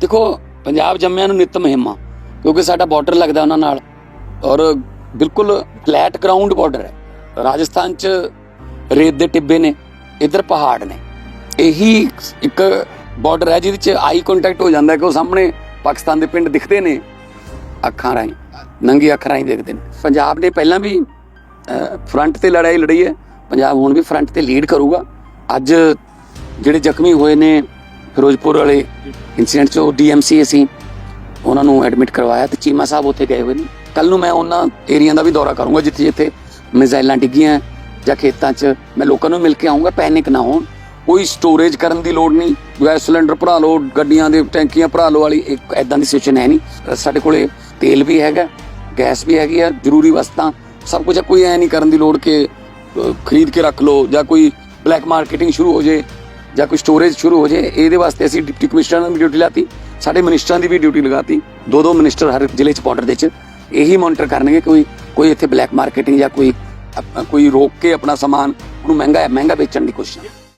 ਦੇਖੋ, ਪੰਜਾਬ ਜੰਮਿਆਂ ਨੂੰ ਨਿਤ ਮਹਿਮਾ, ਕਿਉਂਕਿ ਸਾਡਾ ਬਾਰਡਰ ਲੱਗਦਾ ਉਹਨਾਂ ਨਾਲ ਔਰ ਬਿਲਕੁਲ ਫਲੈਟ ਗਰਾਊਂਡ ਬਾਰਡਰ ਹੈ। ਰਾਜਸਥਾਨ ਚ ਰੇਤ ਦੇ ਟਿੱਬੇ ਨੇ, ਇੱਧਰ ਪਹਾੜ ਨੇ। ਇਹੀ ਇੱਕ ਬਾਰਡਰ ਹੈ ਜਿਹਦੇ ਚ ਆਈ ਕੰਟੈਕਟ ਹੋ ਜਾਂਦਾ ਕਿ ਉਹ ਸਾਹਮਣੇ ਪਾਕਿਸਤਾਨ ਦੇ ਪਿੰਡ ਦਿਖਦੇ ਨੇ। ਅੱਖਾਂ ਰਾਹੀਂ, ਨੰਗੀ ਅੱਖਾਂ ਰਾਹੀਂ ਦੇਖਦੇ ਨੇ। ਪੰਜਾਬ ਨੇ ਪਹਿਲਾਂ ਵੀ ਫਰੰਟ ਤੇ ਲੜਾਈ ਲੜੀ ਹੈ। ਪੰਜਾਬ ਹੁਣ ਵੀ ਫਰੰਟ ਤੇ ਲੀਡ ਕਰੂਗਾ। ਅੱਜ ਜਿਹੜੇ ਜ਼ਖਮੀ ਹੋਏ ਨੇ ਫਿਰੋਜ਼ਪੁਰ ਵਾਲੇ ਇਨਸੀਡੈਂਟ 'ਚ ਉਹ ਡੀਐਮਸੀ ਅਸੀਂ ਉਹਨਾਂ ਨੂੰ ਐਡਮਿਟ ਕਰਵਾਇਆ ਤੇ ਚੀਮਾ ਸਾਹਿਬ ਉੱਥੇ ਗਏ ਹੋਏ ਨੇ। ਕੱਲ ਨੂੰ ਮੈਂ ਉਹਨਾਂ ਏਰੀਆ ਦਾ ਵੀ ਦੌਰਾ ਕਰੂੰਗਾ, ਜਿੱਥੇ ਜਿੱਥੇ ਮਿਜ਼ਾਈਲਾਂ ਡਿੱਗੀਆਂ ਜਾਂ ਖੇਤਾਂ 'ਚ ਮੈਂ ਲੋਕਾਂ ਨੂੰ ਮਿਲ ਕੇ ਆਉਂਗਾ ਪੈਨਿਕ ਨਾ ਹੋਣ। ਕੋਈ ਸਟੋਰੇਜ ਕਰਨ ਦੀ ਲੋੜ ਨਹੀਂ। ਗੈਸ ਸਿਲੰਡਰ ਭਰਾ ਲਓ, ਗੱਡੀਆਂ ਦੇ ਟੈਂਕੀਆਂ ਭਰਾ ਲਓ ਵਾਲੀ ਇੱਕ ਐਦਾਂ ਦੀ ਸਿਚੁਏਸ਼ਨ ਹੈ ਨਹੀਂ। ਸਾਡੇ ਕੋਲੇ ਤੇਲ ਵੀ ਹੈਗਾ, ਗੈਸ ਵੀ ਹੈਗੀ ਆ, ਜ਼ਰੂਰੀ ਵਸਤਾਂ। ਸਭ ਕੁਝ ਕੋਈ ਐ ਨਹੀਂ ਕਰਨ ਦੀ ਲੋੜ ਕਿ ਖਰੀਦ ਕੇ ਰੱਖ ਲਓ ਜਾਂ ਕੋਈ ਬਲੈਕ ਮਾਰਕੀਟਿੰਗ ਸ਼ੁਰੂ ਹੋ ਜੇ। ਜਾਂ ਕੋਈ ਸਟੋਰੇਜ ਸ਼ੁਰੂ ਹੋ ਜੇ, ਇਹਦੇ ਵਾਸਤੇ ਅਸੀਂ ਡਿਪਟੀ ਕਮਿਸ਼ਨਰ ਨੂੰ ਵੀ ਡਿਊਟੀ ਲਾਤੀ, ਸਾਡੇ ਮਿਨਿਸਟਰਾਂ ਦੀ ਵੀ ਡਿਊਟੀ ਲਗਾਤੀ ਦੋ ਦੋ ਮਿਨਿਸਟਰ ਹਰ ਜ਼ਿਲ੍ਹੇ 'ਚ ਬਾਰਡਰ ਦੇ 'ਚ ਇਹੀ ਮੋਨੀਟਰ ਕਰਨਗੇ ਕੋਈ ਕੋਈ ਇੱਥੇ ਬਲੈਕ ਮਾਰਕੀਟਿੰਗ ਜਾਂ ਕੋਈ ਕੋਈ ਰੋਕ ਕੇ ਆਪਣਾ ਸਮਾਨ ਉਹਨੂੰ ਮਹਿੰਗਾ ਮਹਿੰਗਾ ਵੇਚਣ ਦੀ ਕੋਸ਼ਿਸ਼